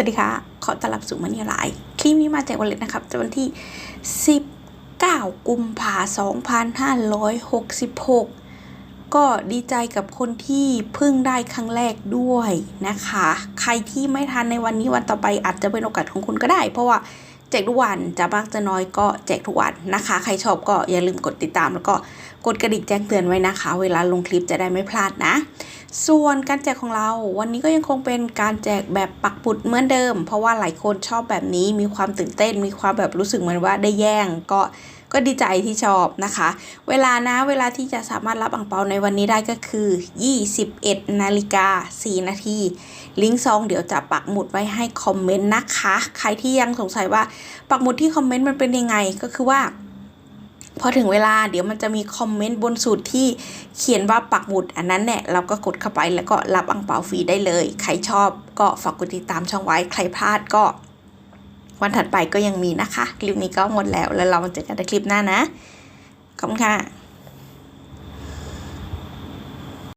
สวัสดีค่ะ ขอต้อนรับสู่มันนี่ไลน์คลิปนี้มาจากวันเล็ตนะครับจะวันที่ 19 กุมภาพันธ์2566 ก็ดีใจกับคนที่เพิ่งได้ครั้งแรกด้วยนะคะ ใครที่ไม่ทันในวันนี้วันต่อไปอาจจะเป็นโอกาสของคุณก็ได้ เพราะว่าแจกทุกวันจะมากจะน้อยก็แจกทุกวันนะคะ ใครชอบก็อย่าลืมกดติดตามแล้วก็กดกระดิ่งแจ้งเตือนไว้นะคะ เวลาลงคลิปจะได้ไม่พลาดนะ ส่วนการแจกของเราวันนี้ก็ยังคงเป็นการแจกแบบปักปุดเหมือนเดิม เพราะว่าหลายคนชอบแบบนี้มีความตื่นเต้น มีความแบบรู้สึกเหมือนว่าได้แย่งก็ก็ดีใจที่ชอบนะคะ เวลานะเวลาที่จะสามารถรับอังเปาในวันนี้ได้ก็คือ 21 นาฬิกา 4 นาที ลิงก์ซองเดี๋ยวจะปักหมุดไว้ให้คอมเมนต์นะคะ ใครที่ยังสงสัยว่าปักหมุดที่คอมเมนต์มันเป็นยังไงก็คือว่า พอถึงเวลาเดี๋ยวมันจะมีคอมเมนต์บนสุดที่เขียนว่าปักหมุด อันนั้นเนี่ยเราก็กดเข้าไปแล้วก็รับอังเปาฟรีได้เลย ใครชอบก็ฝากกดติดตามช่องไว้ ใครพลาดก็ วันถัดไปก็ยังมีนะคะ คลิปนี้ก็หมดแล้วแล้วเรามาเจอกันในคลิปหน้านะขอบคุณค่ะ